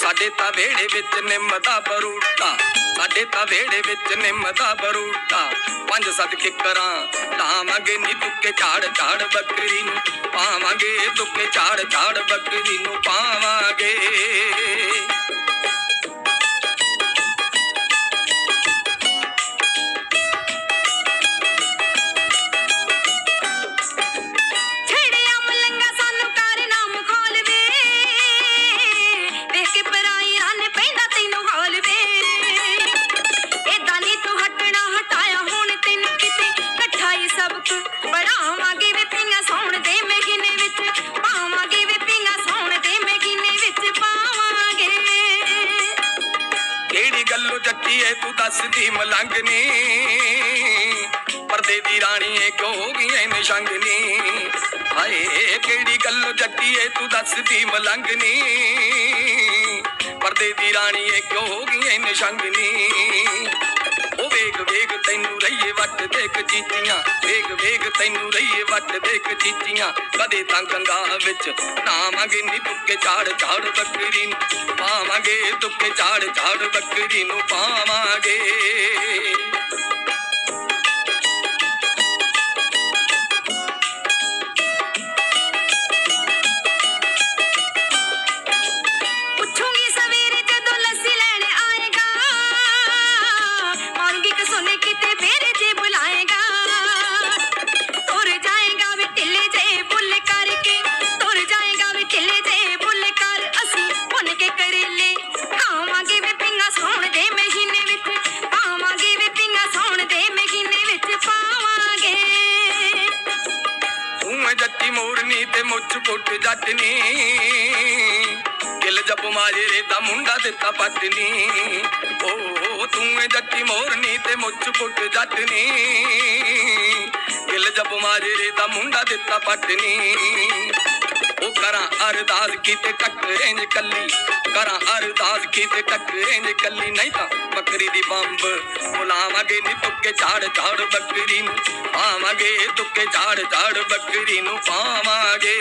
ਸਾਡੇ ਤਾਂ ਵੇੜੇ ਵਿੱਚ ਨਿੰਮ ਦਾ ਬਰੂਟਾ। ਸਾਡੇ ਤਾਂ ਵੇੜੇ ਵਿੱਚ ਨਿੰਮ ਦਾ ਬਰੂਟਾ। ਪੰਜ ਸੱਤ ਕਿੱਕਰਾਂ ਲਾਵਾਂਗੇ ਨੀ ਤੁੱਕੇ ਝਾੜ ਝਾੜ ਬੱਕਰੀ ਨੂੰ। ਪਾਵਾਂਗੇ ਤੁੱਕੇ ਝਾੜ ਝਾੜ ਬੱਕਰੀ ਨੂੰ ਪਾਵਾਂਗੇ ਗੱਲੋਂ ਜੱਟੀਏ ਤੂੰ ਦੱਸਦੀ ਮਲੰਗਨੀ ਪਰਦੇ ਦੀ ਰਾਣੀ ਏ ਕਿਉਂ ਹੋ ਗਈ ਨਿਸ਼ੰਗਨੀ ਹਾਏ, ਕਿਹੜੀ ਗੱਲੋਂ ਜੱਟੀਏ ਤੂੰ ਦੱਸਦੀ ਮਲੰਗਨੀ ਪਰਦੇ ਦੀ ਰਾਣੀ ਏ ਕਿਉਂ ਗਈ ਨਿਸ਼ੰਗਨੀ ਉਹ ਵੇਖ ਵੇਖ, ਤੈਨੂੰ ਰਹੀਏ ਵੱਟ ਦੇਖ ਚੀਚੀਆਂ। ਵੇਖ ਵੇਖ, ਤੈਨੂੰ ਰਹੀਏ ਵੱਟ ਦੇਖ ਚੀਚੀਆਂ। ਕਦੇ ਤਾਂ ਗੰਗਾ ਵਿੱਚ ਨਾਵਾਂਗੇ ਨੀ ਤੁੱਕੇ ਝਾੜ ਝਾੜ ਬੱਕਰੀ ਨੂੰ। ਪਾਵਾਂਗੇ ਤੁੱਕੇ ਝਾੜ ਝਾੜ ਬੱਕਰੀ ਨੂੰ, ਪਾਵਾਂ ਮੋਰਨੀ ਤੇ ਮੁੱਛ ਪੁੱਟ ਜੱਟਨੀ। ਕਿਲ ਜਪ ਮਾਜਰੇ ਦਾ ਮੁੰਡਾ ਦਿੱਤਾ ਪਟਨੀ ਓ, ਤੂੰ ਮੈਂ ਜੱਟੀ ਮੋਰਨੀ ਤੇ ਮੁੱਛ ਪੁੱਟ ਜੱਟਨੀ। ਕਿਲ ਜਪ ਮਾਜਰੇ ਦਾ ਮੁੰਡਾ ਦਿੱਤਾ ਪਟਨੀ ਉਹ ਕਰਾਂ ਅਰਦਾਸ ਕੀਤੇ ਟੱਕਰੇਂਜ ਕੱਲੀ। ਕਰਾਂ ਅਰਦਾਸ ਕੀਤੇ ਟੱਕਰੇਂਜ ਕੱਲੀ। ਨਹੀਂ ਤਾਂ ਬੱਕਰੀ ਦੀ ਬੰਬ ਬੁਲਾਵਾਂਗੇ ਨੀ ਤੁੱਕੇ ਝਾੜ ਝਾੜ ਬੱਕਰੀ ਨੂੰ। ਪਾਵਾਂਗੇ ਤੁੱਕੇ ਝਾੜ ਝਾੜ ਬੱਕਰੀ ਨੂੰ ਪਾਵਾਂਗੇ।